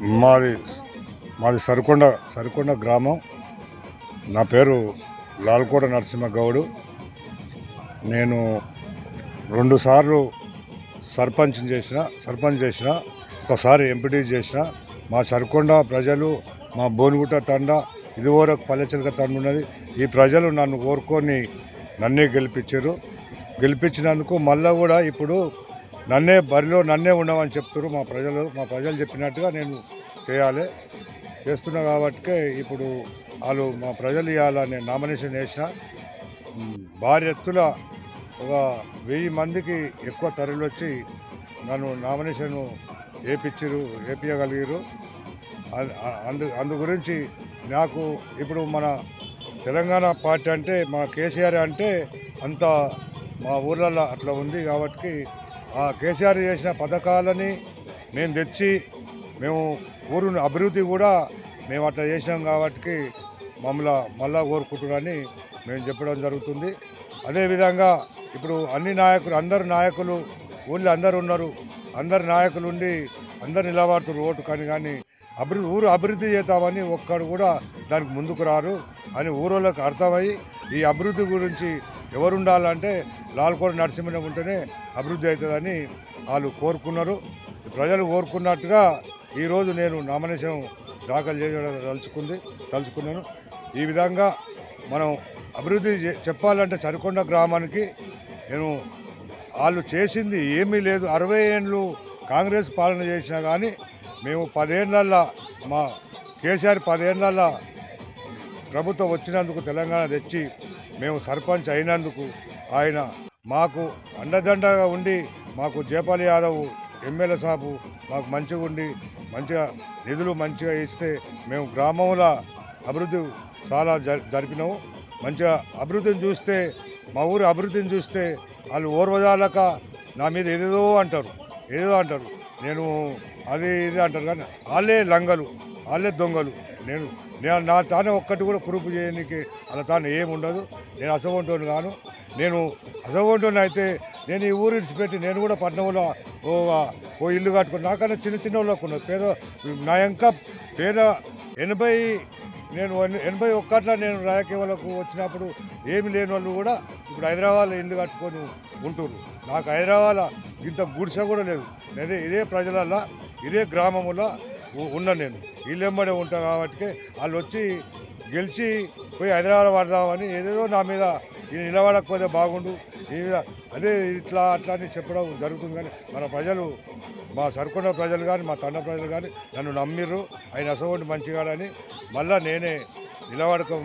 మాది మాది సరికొండ సరికొండ గ్రామం. నా పేరు లాల్కోట నరసింహ గౌడు నేను రెండుసార్లు సర్పంచ్ చేసిన సర్పంచ్ చేసిన ఒకసారి ఎంపీటీ చేసిన. మా సరికొండ ప్రజలు మా బోనుగుట్ట తండ ఇదివరకు పల్లెచిలక తండ ఉన్నది. ఈ ప్రజలు నన్ను కోరుకొని నన్నే గెలిపించారు. గెలిపించినందుకు మళ్ళీ కూడా ఇప్పుడు నన్నే బరిలో నన్నే ఉండమని చెప్తున్నారు మా ప్రజలు. మా ప్రజలు చెప్పినట్టుగా నేను చేయాలి. చేస్తున్నా కాబట్టి ఇప్పుడు వాళ్ళు మా ప్రజలు ఇవాళ నేను నామినేషన్ వేసిన భారీ ఎత్తుల ఒక వెయ్యి మందికి ఎక్కువ తరలి వచ్చి నన్ను నామినేషన్ వేపించారు వేపించగలిగారు అందు అందు గురించి నాకు ఇప్పుడు మన తెలంగాణ పార్టీ అంటే మా కేసీఆర్ అంటే అంత మా ఊర్లలో అట్లా ఉంది కాబట్టి కేసీఆర్ చేసిన పథకాలని మేము తెచ్చి మేము ఊరు అభివృద్ధి కూడా మేము అట్లా చేసినాం కాబట్టి మమ్మల్ని మళ్ళా కోరుకుంటున్నారని మేము చెప్పడం జరుగుతుంది. అదేవిధంగా ఇప్పుడు అన్ని నాయకులు అందరు నాయకులు ఊళ్ళో అందరు ఉన్నారు. అందరు నాయకులు ఉండి అందరు నిలబడుతున్నారు ఓటు కానీ కానీ. అభివృద్ధి ఊరు అభివృద్ధి చేద్దామని ఒక్కడు కూడా దానికి ముందుకు రారు. అని ఊరోళ్ళకి అర్థమై ఈ అభివృద్ధి గురించి ఎవరు ఉండాలంటే లాల్కోట నరసింహం ఉంటేనే అభివృద్ధి అవుతుందని వాళ్ళు కోరుకున్నారు. ప్రజలు కోరుకున్నట్టుగా ఈరోజు నేను నామినేషన్ దాఖలు చేయడం తలుచుకుంది తలుచుకున్నాను. ఈ విధంగా మనం అభివృద్ధి చే- చెప్పాలంటే సరికొండ గ్రామానికి నేను వాళ్ళు చేసింది ఏమీ లేదు. అరవై ఏళ్ళు కాంగ్రెస్ పాలన చేసినా కానీ మేము పదేళ్ళల్లో మా కేసీఆర్ పదేళ్ళల్లో ప్రభుత్వం వచ్చినందుకు తెలంగాణ తెచ్చి మేము సర్పంచ్ అయినందుకు ఆయన మాకు అండదండగా ఉండి మాకు జయపాల్ యాదవ్ ఎమ్మెల్యే సాబు మాకు మంచిగా ఉండి మంచిగా నిధులు మంచిగా ఇస్తే మేము గ్రామంలో అభివృద్ధి చాలా జ జరిపినాము. మంచిగా అభివృద్ధిని చూస్తే మా ఊరు అభివృద్ధిని చూస్తే వాళ్ళు ఓర్వజాలక నా మీద ఏదేదో అంటారు. ఏదో అంటారు. నేను అది ఇది అంటారు కానీ వాళ్ళే లంగలు. వాళ్ళే దొంగలు. నేను నేను నా తానే ఒక్కటి కూడా కురుపు చేయడానికి అలా తాను ఏముండదు. నేను అసవంటోని కాను. నేను అసవంటోని అయితే నేను ఈ ఊరు విడిచిపెట్టి నేను కూడా పట్టణంలో ఓ ఓ ఇల్లు కట్టుకుని నాకన్నా చిన్న చిన్న వాళ్ళకు ఉన్నది పేద నా ఇంకా పేద ఎనభై నేను ఎనభై ఒక్కట్ల నేను రాజకీయాలకు వచ్చినప్పుడు ఏమి లేని వాళ్ళు కూడా ఇప్పుడు హైదరాబాద్లో ఇల్లు కట్టుకొని ఉంటున్నారు నాకు హైదరాబాద్ ఇంత గుడిసె కూడా లేదు. అదే ఇదే ప్రజలల్లో ఇదే గ్రామంలో ఉన్నాను నేను. వీళ్ళెంబడే ఉంటా కాబట్టి వాళ్ళు వచ్చి గెలిచి పోయి హైదరాబాద్ పడదామని ఏదేదో నా మీద ఈ నిలబడకపోతే బాగుండు. ఈ అదే ఇట్లా అట్లా అని చెప్పడం జరుగుతుంది కానీ మన ప్రజలు మా సరుకున్న ప్రజలు కానీ మా తండ ప్రజలు కానీ నన్ను నమ్మిర్రు. ఆయన అసవంటి మంచిగాడని మళ్ళా నేనే నిలబడకం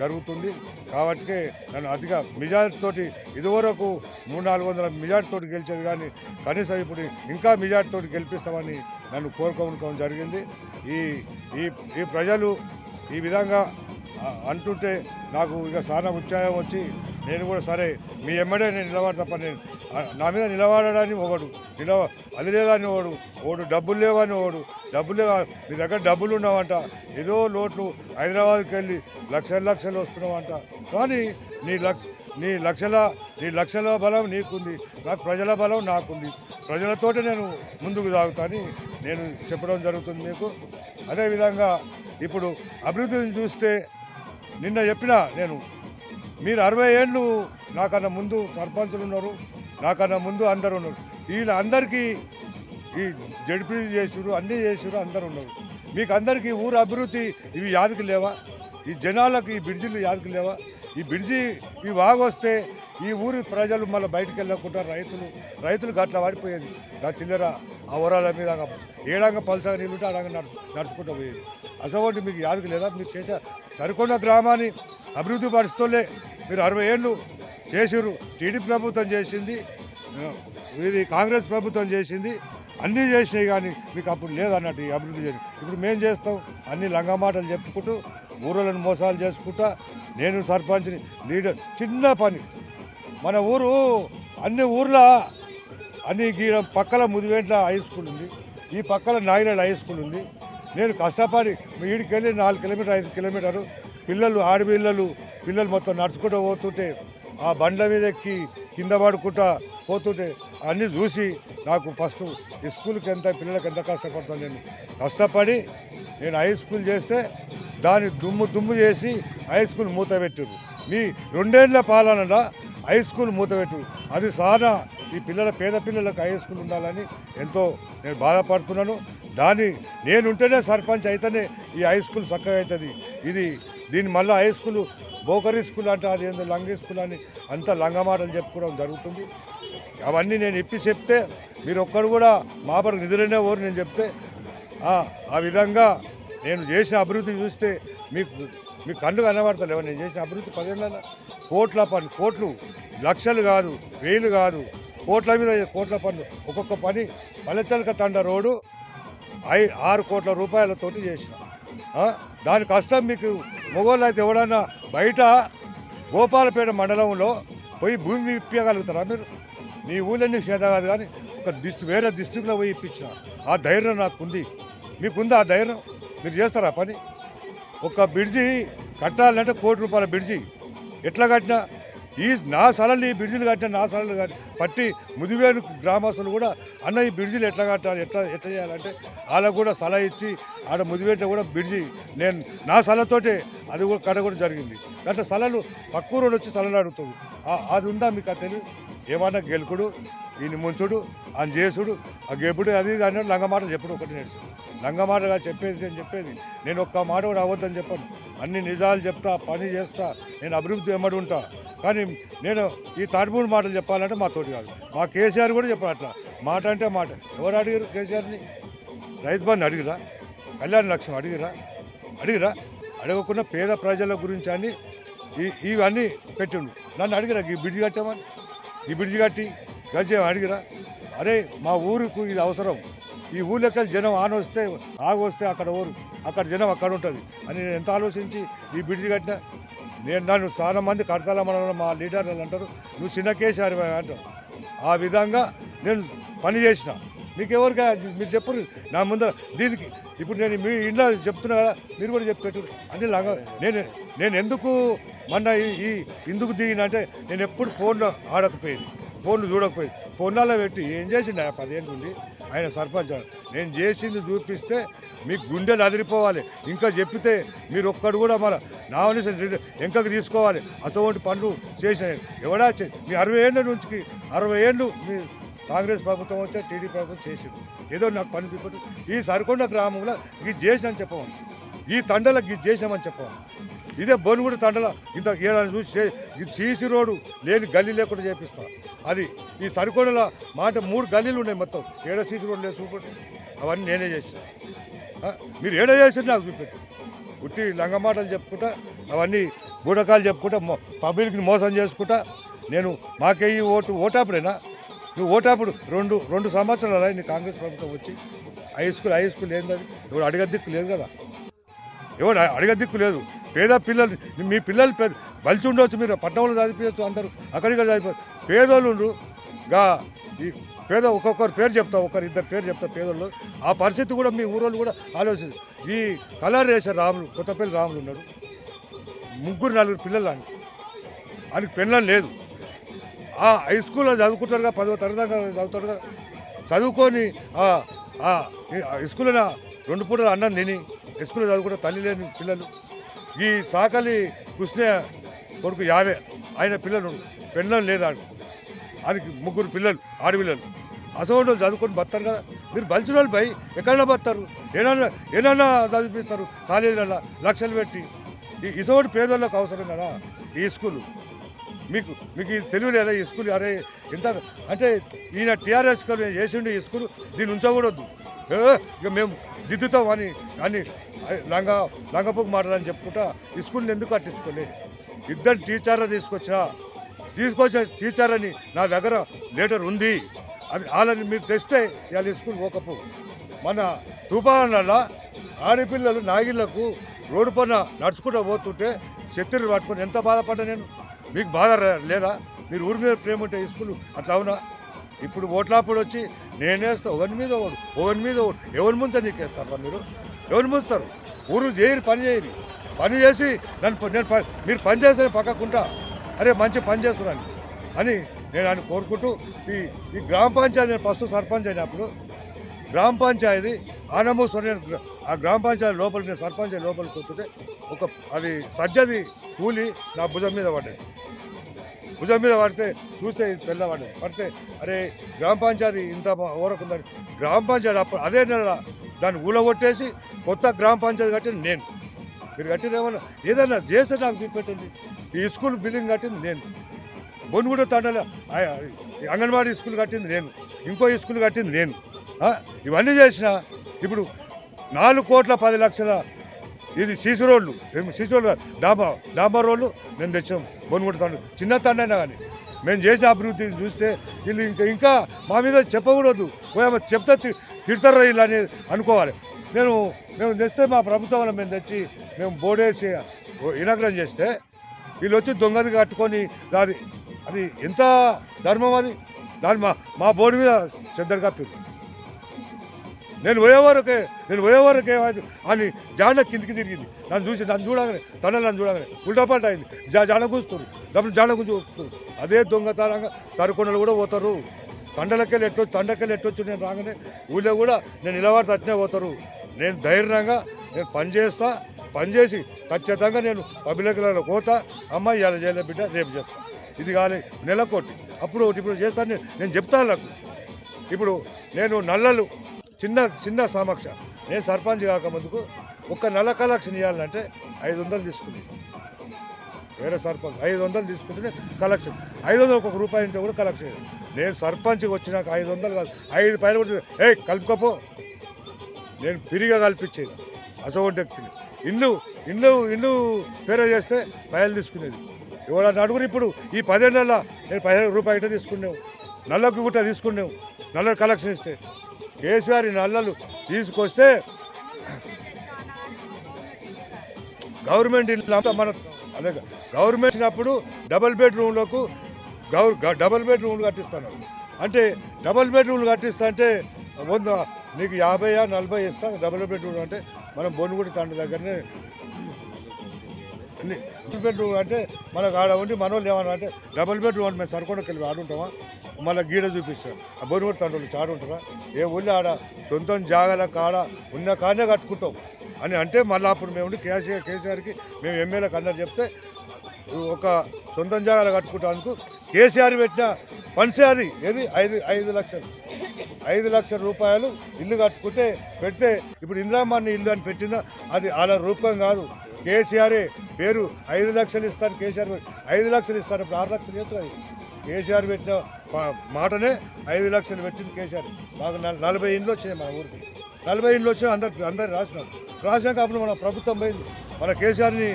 జరుగుతుంది. కాబట్టి నన్ను అతిగా మెజార్టీతోటి ఇదివరకు మూడు నాలుగు వందల మెజార్టీతోటి గెలిచేది కానీ కనీసం ఇప్పుడు ఇంకా మెజార్టీతోటి గెలిపిస్తామని నన్ను కోరుకోవడం జరిగింది. ఈ ఈ ఈ ప్రజలు ఈ విధంగా అంటుంటే నాకు ఇక చాలా ఉత్సాహం వచ్చి నేను కూడా సరే మీ ఎమ్మడే నేను నిలబడతా తప్ప నేను నా మీద నిలబడడానికి ఒకడు నిలవ అది లేదని ఓడు ఓడు డబ్బులు లేవని ఓడు డబ్బులు లేవా మీ దగ్గర డబ్బులు ఉన్నావంట ఏదో లోట్లు హైదరాబాద్కి వెళ్ళి లక్షల లక్షలు వస్తున్నావంట. కానీ నీ లక్ష నీ లక్షల నీ లక్షల బలం నీకుంది నాకు ప్రజల బలం నాకుంది. ప్రజలతోటి నేను ముందుకు సాగుతాని నేను చెప్పడం జరుగుతుంది మీకు. అదేవిధంగా ఇప్పుడు అభివృద్ధిని చూస్తే నిన్న చెప్పిన నేను మీరు అరవై ఏళ్ళు నాకన్నా ముందు సర్పంచులు ఉన్నారు. నాకన్నా ముందు అందరు ఉన్నారు. వీళ్ళందరికీ ఈ జడిపి చేసారు అన్నీ చేసారు అందరు ఉన్నారు. మీకు అందరికీ ఊరు అభివృద్ధి ఇవి యాదకి లేవా? ఈ జనాలకు ఈ బ్రిడ్జిలు యాదకి లేవా? ఈ బ్రిడ్జి ఈ వాగొస్తే ఈ ఊరి ప్రజలు మళ్ళీ బయటికి వెళ్ళకుండా రైతులు రైతులు గట్ల పడిపోయేది నా చిల్లర ఆ వరాల మీద ఏడంగా పలసగా నీళ్ళుంటే అడంగా నడుచుకుంటూ పోయేది. అసలు మీకు యాదకి లేదా? మీరు చేసే సరికొండ గ్రామాన్ని అభివృద్ధి పరుస్తూలే. మీరు అరవై ఏళ్ళు చేసిర్రు టీడీపీ ప్రభుత్వం చేసింది ఇది కాంగ్రెస్ ప్రభుత్వం చేసింది అన్నీ చేసినాయి కానీ మీకు అప్పుడు లేదన్నట్టు ఈ అభివృద్ధి చేసి ఇప్పుడు మేము చేస్తాం అన్ని లంగమాటలు చెప్పుకుంటూ ఊరలను మోసాలు చేసుకుంటా నేను సర్పంచ్ని లీడర్ చిన్న పని. మన ఊరు అన్ని ఊర్ల అన్ని గీ- పక్కల ముదివేంట్ల హై స్కూల్ ఉంది ఈ పక్కల నాగినేల హై స్కూల్ ఉంది. నేను కష్టపడి వీడికి వెళ్ళి నాలుగు కిలోమీటర్ ఐదు కిలోమీటరు పిల్లలు ఆడపిల్లలు పిల్లలు మొత్తం నడుచుకుంటూ పోతుంటే ఆ బండ్ల మీద ఎక్కి కింద పడుకుంటా పోతుంటే అన్నీ చూసి నాకు ఫస్ట్ ఈ స్కూల్కి ఎంత పిల్లలకి ఎంత కష్టపడతాను నేను. కష్టపడి నేను హై స్కూల్ చేస్తే దాన్ని దుమ్ము దుమ్ము చేసి హై స్కూల్ మూత పెట్టారు మీ రెండేళ్ళ పాలనలో హై స్కూల్ మూత పెట్టారు అది సానా ఈ పిల్లల పేద పిల్లలకు హై స్కూల్ ఉండాలని ఎంతో నేను బాధపడుతున్నాను. దాన్ని నేనుంటేనే సర్పంచ్ అయితేనే ఈ హై స్కూల్ చక్కగా అవుతుంది ఇది దీని మళ్ళీ హై స్కూల్ బోకరీ స్కూల్ అంటే అది ఏందో లంగి స్కూల్ అని అంత లంగమాటలు చెప్పుకోవడం జరుగుతుంది. అవన్నీ నేను ఇప్పి చెప్తే మీరు ఒక్కడు కూడా మా పరకు నిధులనే ఓరు నేను చెప్తే ఆ- విధంగా నేను చేసిన అభివృద్ధి చూస్తే మీకు మీకు కళ్ళు కనబడతలేవు. నేను చేసిన అభివృద్ధి పదేళ్ళ కోట్ల పని కోట్లు లక్షలు కాదు వేలు కాదు కోట్ల మీద కోట్ల పనులు ఒక్కొక్క పని పల్లెచలక తండ రోడ్డు ఐ ఆరు కోట్ల రూపాయలతోటి చేసిన. దాని కష్టం మీకు మొగోళ్ళు అయితే ఎవడన్నా బయట గోపాలపేట మండలంలో పోయి భూమి ఇప్పగలుగుతారా మీరు? నీ ఊళ్ళో నీకు చేత కాదు కానీ ఒక డిస్ట్రిక్ వేరే డిస్ట్రిక్ట్లో పోయి ఇప్పించిన. ఆ ధైర్యం నాకు ఉంది మీకుందా ఆ ధైర్యం? మీరు చేస్తారా పని? ఒక బ్రిడ్జి కట్టాలంటే కోటి రూపాయల బ్రిడ్జి. ఎట్లా కట్టినా ఈ నా సలలు ఈ బ్రిడ్జిలు కట్టిన నా సలలు కట్టి పట్టి ముదివేరు గ్రామస్తులు కూడా అన్న ఈ బ్రిడ్జిలు ఎట్లా కట్టాలి ఎట్లా ఎట్లా చేయాలంటే వాళ్ళకు కూడా సలహా ఇచ్చి ఆడ ముదివేట కూడా బ్రిడ్జి నేను నా సలతోటే అది కూడా కట్ట కూడా జరిగింది. అంటే సలలు పక్కూరు వచ్చి సలలు అడుగుతుంది అది ఉందా మీకు అతని ఏమన్నా గెలుకుడు ఈయన ముంచుడు ఆయన చేసుడు ఆ గెప్పుడు అది ఇది అన్నాడు లంగమాటలు చెప్పుడు ఒకటి నేర్చు లంగమాటగా చెప్పేది నేను చెప్పేది. నేను ఒక్క మాట కూడా అవ్వద్దని చెప్పాను. అన్ని నిజాలు చెప్తా పని చేస్తా నేను అభివృద్ధి ఎమ్మడి ఉంటా. కానీ నేను ఈ తాటిపూడి మాటలు చెప్పాలంటే మా తోటి కాదు. మా కేసీఆర్ కూడా చెప్పారు అట్లా. మాట అంటే మాట. ఎవరు అడిగారు కేసీఆర్ని? రైతు బంధు అడిగిరా? కళ్యాణ లక్ష్యం అడిగిరా? అడిగిరా? అడగకుండా పేద ప్రజల గురించి అని ఈ ఇవన్నీ పెట్టిండు. నన్ను అడిగిరా ఈ బ్రిడ్జి కట్టామని? ఈ బ్రిడ్జి కట్టి గజం అడిగిరా? అరే మా ఊరికి ఇది అవసరం. ఈ ఊళ్ళకి జనం ఆన వస్తే ఆగొస్తే అక్కడ ఊరు అక్కడ జనం అక్కడ ఉంటుంది అని నేను ఎంత ఆలోచించి ఈ బ్రిడ్జి కట్టినా? నేను నన్ను చాలా మంది కడతాల మన మా లీడర్లు అంటారు నువ్వు చిన్న కేసీఆర్ అంటారు. ఆ విధంగా నేను పని చేసిన. మీకు ఎవరికి మీరు చెప్పరు నా ముందర దీనికి ఇప్పుడు నేను మీ ఇంట్లో చెప్తున్నా కదా మీరు కూడా చెప్పి అని లాగా నేను నేను ఎందుకు మొన్న ఈ ఎందుకు దిగినంటే నేను ఎప్పుడు ఫోన్లో ఆడకపోయేది ఫోన్లు చూడకపోయింది. ఫోన్లలో పెట్టి ఏం చేసిండు పదిహేను నుండి? ఆయన సర్పంచ్ నేను చేసింది చూపిస్తే మీకు గుండెలు అదిరిపోవాలి. ఇంకా చెప్పితే మీరు ఒక్కడు కూడా మన నామినేషన్ ఎంకకు తీసుకోవాలి. అటువంటి పనులు చేసిన ఎవడా మీ అరవై ఏళ్ళ నుంచి అరవై ఏళ్ళు మీ కాంగ్రెస్ ప్రభుత్వం వచ్చే టీడీ ప్రభుత్వం చేసింది. ఏదో నాకు పని చూపట్టు ఈ సరికొండ గ్రామంలో ఇది చేసినని చెప్పవాలి ఈ తండలకు ఇది చేసామని చెప్పవాలి ఇదే బొనుగుడు తండల ఇంత ఏడాది చూసి చే- ఇది సీసీ రోడ్డు లేని గల్లీ లేకుండా చేపిస్తా. అది ఈ సరికొండల మాట మూడు గల్లీలు ఉన్నాయి మొత్తం. ఏడో సీసీ రోడ్డు లేదు చూపెట్టి అవన్నీ నేనే చేసిన మీరు ఏడో చేసింది నాకు చూపెట్టి. ఉట్టి లంగమాటలు చెప్పుకుంటా అవన్నీ గూడకాలు చెప్పుకుంటా పబ్లిక్ని మోసం చేసుకుంటా. నేను మాకే ఈ ఓటు ఓటాపుడేనా? నువ్వు ఓటాపుడు. రెండు రెండు సంవత్సరాలు నీ కాంగ్రెస్ ప్రభుత్వం వచ్చి. హై స్కూల్ హై స్కూల్ ఏందని ఎవరు అడిగే దిక్కు లేదు కదా. ఎవడు అడిగే దిక్కు లేదు. పేద పిల్లలు మీ పిల్లలు పేద బలిచి ఉండవచ్చు మీరు పట్టణంలో చదివించవచ్చు అందరూ అక్కడిక్కడ చదివిపోవచ్చు పేదోళ్ళు గా ఈ పేద ఒక్కొక్కరు పేరు చెప్తా ఒకరు ఇద్దరు పేరు చెప్తా పేదోళ్ళు ఆ పరిస్థితి కూడా మీ ఊరోళ్ళు కూడా ఆలోచించు ఈ కలర్ వేసే రాములు కొత్తపల్లి రాములు ఉన్నాడు ముగ్గురు నలుగురు పిల్లలు అని. ఆయనకి పిల్లలు లేదు. ఆ హై స్కూల్లో చదువుకుంటారుగా పదో తరగతి చదువుతారుగా. చదువుకొని ఆ స్కూల్లో రెండు పూటలు అన్నం తిని స్కూల్లో చదువుకుంటే తల్లి లేని పిల్లలు. ఈ సాకలి కృష్ణ కొడుకు యాదే ఆయన పిల్లలు పెళ్ళం లేదా ఆయనకి ముగ్గురు పిల్లలు ఆడపిల్లలు. అసలు చదువుకొని బతారు కదా. మీరు బలిచిన వాళ్ళు పోయి ఎక్కడైనా బతారు. ఏనన్నా ఏనన్నా చదివిస్తారు కాలేజీలలో లక్షలు పెట్టి. ఈ ఇసోటి పేదోళ్ళకి అవసరం కదా. ఈ స్కూలు. మీకు మీకు ఇది తెలివి లేదా ఈ స్కూల్? అరే ఇంత అంటే ఈయన టీఆర్ఎస్ చేసిండు ఈ స్కూల్ దీన్ని ఉంచకూడదు. ఇక మేము దిద్దుతాం అని అని లంగా లంగపోకు మాటలని చెప్పుకుంటా ఈ స్కూల్ని ఎందుకు కట్టించుకోలేదు? ఇద్దరు టీచర్లు తీసుకొచ్చా తీసుకొచ్చిన టీచర్ అని నా దగ్గర లెటర్ ఉంది. అది వాళ్ళని మీరు తెస్తే ఇవాళ ఈ స్కూల్ ఓకపు మన తుఫాన్ల ఆడపిల్లలు నాగిళ్ళకు రోడ్డు పైన నడుచుకుంటూ పోతుంటే శత్రులు పట్టుకొని ఎంత బాధపడ్డా నేను? మీకు బాధ లేదా? మీరు ఊరి మీద ప్రేమ ఉంటే ఈ స్కూల్ అట్లా అవునా? ఇప్పుడు ఓట్లాప్పుడు వచ్చి నేనేస్తా ఒకరి మీద ఒకడు ఒకరి మీద ఎవరి ముందు నీకేస్తారు మీరు? ఎవరు మూస్తారు? ఊరు చేయరు పని చేయరు పని చేసి నన్ను నేను మీరు పని చేస్తే పక్కకుంటా. అరే మంచి పని చేస్తున్నాను అని. నేను ఆయన కోరుకుంటూ ఈ ఈ గ్రామ పంచాయతీ నేను ఫస్ట్ సర్పంచ్ అయినప్పుడు గ్రామ పంచాయతీ ఆనమూ నేను ఆ గ్రామ పంచాయతీ లోపల నేను సర్పంచ్ లోపల కూర్చుంటే ఒక అది సజ్జది కూలి నా భుజం మీద పడ్డాయి. భుజం మీద పడితే చూస్తే ఇది పడితే అరే గ్రామ పంచాయతీ ఇంత ఓరకుందని. గ్రామ పంచాయతీ అప్పుడు అదే నెల దాన్ని ఊలగొట్టేసి కొత్త గ్రామ పంచాయతీ కట్టింది నేను. మీరు కట్టిన ఏమన్నా ఏదన్నా చేస్తే నాకు చూపెట్టండి. ఈ స్కూల్ బిల్డింగ్ కట్టింది నేను. బొన్నుగూడ తండల ఈ అంగన్వాడీ స్కూల్ కట్టింది నేను. ఇంకో స్కూల్ కట్టింది నేను. ఇవన్నీ చేసిన ఇప్పుడు నాలుగు కోట్ల పది లక్షల ఇది సీసీ రోడ్లు సీసీ రోడ్లు కాదు, డాంబర్ రోడ్లు మేము తెచ్చాం బొన్నుగూడ తండ్రి చిన్న తండ్రి కానీ. మేము చేసిన అభివృద్ధి చూస్తే వీళ్ళు ఇంకా ఇంకా మా మీద చెప్పకూడదు. చెప్తే తిడతారు వీళ్ళు అనేది అనుకోవాలి. నేను మేము తెస్తే మా ప్రభుత్వం వల్ల మేము తెచ్చి మేము బోర్డేసి ఇనాగ్రం చేస్తే వీళ్ళు వచ్చి దొంగది కట్టుకొని దాది అది ఎంత ధర్మం అది? దాని మా మా బోర్డు మీద చెద్దరు కప్పారు. నేను పోయేవరకే నేను పోయేవరకే అని జాడ కిందికి తిరిగింది. నన్ను చూసి నన్ను చూడగానే తన నన్ను చూడగానే ఉల్టాపాట అయింది. జా జాడ కూస్తున్నారు డబ్బులు జాడ కూర్చు అదే దొంగతనంగా సరుకున్నలు కూడా పోతారు. తండలకెళ్ళి ఎట్టొచ్చు తండకెళ్ళి ఎట్టొచ్చు నేను రాగానే ఊళ్ళో కూడా నేను నిలబడి తట్టినే పోతారు. నేను ధైర్యంగా నేను పని పనిచేసి పని చేసి ఖచ్చితంగా నేను పబ్లిక్లలో పోతా. అమ్మాయి ఇలా చేయలే బిడ్డ రేపు చేస్తా. ఇది కాలే నెలకొట్టి అప్పుడు ఇప్పుడు చేస్తాను నేను చెప్తాను నాకు. ఇప్పుడు నేను నల్లలు చిన్న చిన్న సమక్ష. నేను సర్పంచ్ కాకముందుకు ఒక్క నల్ల కలెక్షన్ ఇవ్వాలంటే ఐదు వందలు తీసుకుంది వేరే సర్పంచ్ ఐదు వందలు తీసుకుంటేనే కలెక్షన్. ఐదు వందలు ఒక రూపాయి ఉంటే కూడా కలెక్షన్. నేను సర్పంచ్కి వచ్చినాక ఐదు వందలు కాదు ఐదు పైన కూడా ఏ కలుపుకోపో. నేను పిరిగా కల్పించేది. అసోంటి వ్యక్తిని. ఇల్లు ఇల్లు ఇల్లు పేరు చేస్తే పైలు తీసుకునేది. ఎవరన్నా అడుగురు ఇప్పుడు ఈ పదేళ్ళ నేను పదిహేను రూపాయలు తీసుకున్నావు. నల్లకు గుట్ట తీసుకున్నావు. నల్ల కలెక్షన్ ఇస్తే. కేసీఆర్ నల్లలు తీసుకొస్తే గవర్నమెంట్ ఇల్లు మన అదే గవర్నమెంట్ ఇచ్చినప్పుడు డబుల్ బెడ్రూమ్లకు గౌర్ డబల్ డబుల్ బెడ్రూమ్లు కట్టిస్తాను. అంటే డబుల్ బెడ్రూమ్లు కట్టిస్తా అంటే వంద నీకు యాభై నలభై ఇస్తా డబుల్ బెడ్రూమ్ అంటే మనం బొన్నుగుడి తండ్రి దగ్గరనే డబుల్ బెడ్రూమ్ అంటే మనకు ఆడ ఉండి మన వాళ్ళు ఏమన్నా అంటే డబుల్ బెడ్రూమ్ అంటే మేము సరికొండకి వెళ్ళి ఆడుంటామా? మళ్ళీ గీడ చూపిస్తాం. ఆ బొన్నుగుడి తండ్రులు చాడుంటారా? ఏ ఊళ్ళో ఆడ సొంతం జాగల కాడ ఉన్న కాడనే కట్టుకుంటాం. అని అంటే మళ్ళీ అప్పుడు మేము కేసీఆర్ కేసీఆర్కి మేము ఎమ్మెల్యేకి అందరు చెప్తే ఒక సొంతం జాగాలు కట్టుకుంటానికి కేసీఆర్ పెట్టిన పనిసే అది. ఏది? ఐదు ఐదు లక్షలు. ఐదు లక్షల రూపాయలు ఇల్లు కట్టుకుంటే పెడితే ఇప్పుడు ఇందిరామన్న ఇల్లు అని పెట్టిందా? అది అలా రూపం కాదు. కేసీఆరే పేరు ఐదు లక్షలు ఇస్తాను కేసీఆర్ ఐదు లక్షలు ఇస్తాను ఇప్పుడు ఆరు లక్షలు చేస్తారు కేసీఆర్ పెట్టిన మాటనే ఐదు లక్షలు పెట్టింది కేసీఆర్. మాకు నలభై ఇండ్లు వచ్చినాయి మా ఊరికి. నలభై ఇండ్లు వచ్చి అందరు అందరు రాసినారు. రాసినాక అప్పుడు మన ప్రభుత్వం పోయింది. మన కేసీఆర్ని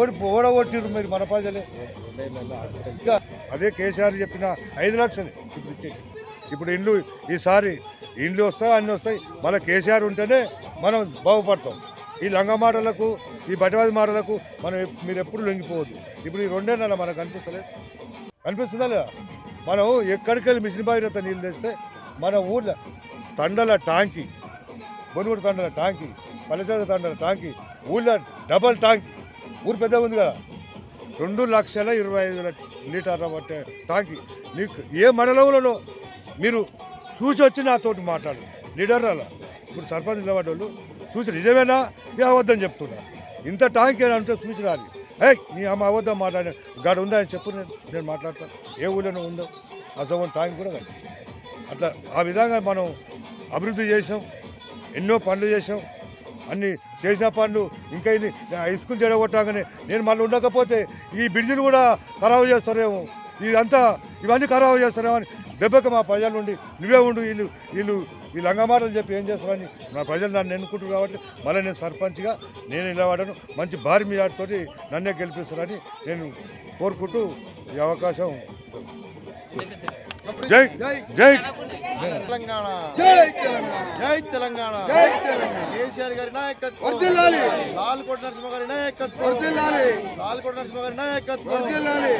ఓడి ఓడగొట్టిరు మీరు మన ప్రజలే. ఇంకా అదే కేసీఆర్ చెప్పిన ఐదు లక్షలు. ఇప్పుడు ఇప్పుడు ఇండ్లు ఈసారి ఇండ్లు వస్తాయి అన్నీ వస్తాయి. మన కేసీఆర్ ఉంటేనే మనం బాగుపడతాం. ఈ లంగా మాటలకు ఈ బటవాది మాటలకు మనం మీరు ఎప్పుడు లొంగిపోవద్దు. ఇప్పుడు ఈ రెండే నెల మనకు అనిపిస్తలేదు కనిపిస్తుందా లేదా? మనం ఎక్కడికి వెళ్ళి మిషన్ బాగినంత నీళ్ళు తెస్తే మన ఊర్లో తండల టాంకీ బొనుగుడు తండల టాంకీ పల్లెచేరు తండల టాంకీ ఊళ్ళో డబల్ టాంక్. ఊరు పెద్దగా ఉంది కదా. రెండు లక్షల ఇరవై ఐదు లీటర్ల పట్టే టాంకీ. నీకు ఏ మండలంలోనో మీరు చూసి వచ్చి నాతోటి మాట్లాడు లీడర్ అలా ఇప్పుడు సర్పంచ్ నిలబడ్డోళ్ళు చూసి నిజమేనా? నేను అవద్దని చెప్తున్నా ఇంత టాంక్ అంటే చూసి రాలి ఏ నీ అమ్మ అవద్దం మాట్లాడే గాడు ఉందా అని చెప్పు నేను నేను మాట్లాడతాను ఏ ఊళ్ళో ఉందో. అసలు టాంక్ కూడా కనిపిస్తుంది. అట్లా ఆ విధంగా మనం అభివృద్ధి చేసాం ఎన్నో పనులు చేసాం అన్ని చేసిన పనులు ఇంకా ఇది హై స్కూల్ చెడగొట్టాగానే నేను మళ్ళీ ఉండకపోతే ఈ బ్రిడ్జిని కూడా ఖరాబు చేస్తారేమో. ఇదంతా ఇవన్నీ ఖరాబు చేస్తారేమో అని దెబ్బకి మా ప్రజలు ఉండి నువ్వే ఉండు వీళ్ళు వీళ్ళు ఈ లంగమాటలు చెప్పి ఏం చేస్తారని నా ప్రజలు నన్ను ఎన్నుకుంటారు కాబట్టి మళ్ళీ నేను సర్పంచ్గా నేను నిలబడను. మంచి భారీ మీడియాతోటి నన్నే గెలిపిస్తారని నేను కోరుకుంటూ ఈ అవకాశం జై జై. తెలంగాణ. జై తెలంగాణ జై తెలంగాణ. జై తెలంగాణ. కేసీఆర్ గారి నాయకత్వం. వర్ధిల్లాలి లాల్కోట నరసింహ గారి నాయకత్వం. వర్ధిల్లాలి లాల్కోట నరసింహ గారి నాయకత్వం. వర్ధిల్లాలి